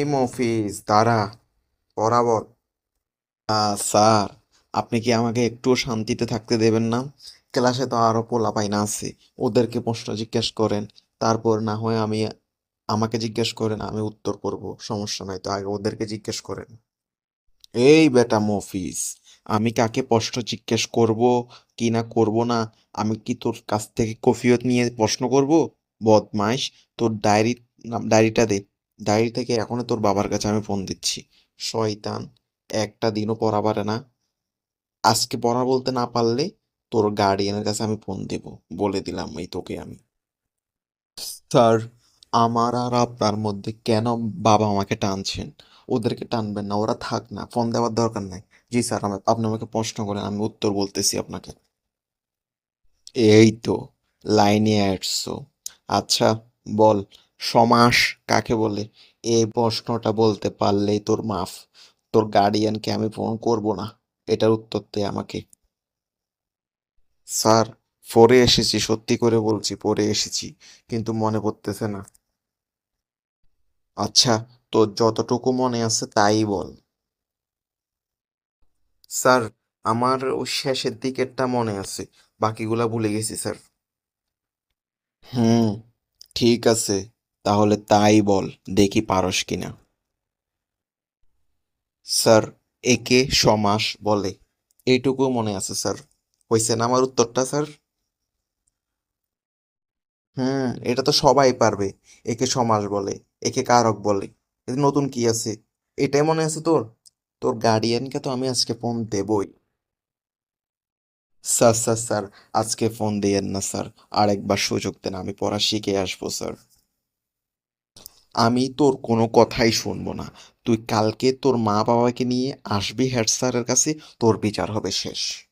এই মফিজ দাঁড়া বরাবর স্যার, আপনি কি আমাকে একটুও শান্তিতে থাকতে দেবেন না? ক্লাসে তো আরও পোলাপাইনা আছে, ওদেরকে প্রশ্ন জিজ্ঞেস করেন, তারপর না হয় আমি আমাকে জিজ্ঞেস করেন, আমি উত্তর করব, সমস্যা নাই, তো আগে ওদেরকে জিজ্ঞেস করেন। এই বেটা মফিজ, আমি কাকে প্রশ্ন জিজ্ঞেস করব, কি না করব না, আমি কি তোর কাছ থেকে কফিয়ত নিয়ে প্রশ্ন করব? বদমাইশ, তোর ডায়েরি, ডায়েরিটা দে ডায়েরি থেকে এখনও তোর বাবার কাছে আমি ফোন দিচ্ছি। শয়তান, একটা দিনও পড়া পারে না। আজকে পড়া বলতে না পারলে তোর গার্ডিয়ানের কাছে আমি ফোন দেব, বলে দিলাম এই তোকে আমি। স্যার, আমার আর আপনার মধ্যে কেন বাবা আমাকে টানছেন? ওদেরকে টানবেন না, ওরা থাক না ফোন দেওয়ার দরকার নাই। জি স্যার আপনি আমাকে প্রশ্ন করেন, আমি উত্তর বলতেছি আপনাকে। এই তো, লাইনে আসছো। আচ্ছা বল সমাস কাকে বলে? এই প্রশ্নটা বলতে পারলেই তোর মাফ। তোর গার্ডিয়ানকে আমি ফোন করব না। এটার উত্তর দে আমাকে। স্যার পরে এসেছি, সত্যি করে বলছি পরে এসেছি, কিন্তু মনে পড়তেছে না। আচ্ছা তোর যতটুকু মনে আছে তাই বল। স্যার, আমার ওই শেষের দিকেরটা মনে আছে। বাকিগুলা ভুলে গেছি, স্যার। হুম, ঠিক আছে। তাহলে তাই বল, দেখি পারস কিনা। স্যার, একে সমাস বলে। এইটুকু মনে আছে, স্যার। হয়েছে না আমার উত্তরটা, স্যার? হুম, এটা তো সবাই পারবে, একে সমাস বলে, একে কারক বলে। নতুন কি আছে? এটাই মনে আছে তোর? তোর গার্ডিয়ানকে তো আমি আজকে ফোন দেবই। স্যার স্যার স্যার, আজকে ফোন দিয়েন না, স্যার। আরেকবার সুযোগ দেন, আমি পড়া শিখে আসব, স্যার। আমি তোর কোনো কথাই শুনব না। তুই কালকে তোর মা বাবাকে নিয়ে আসবি হেড স্যারের কাছে, তোর বিচার হবে শেষ।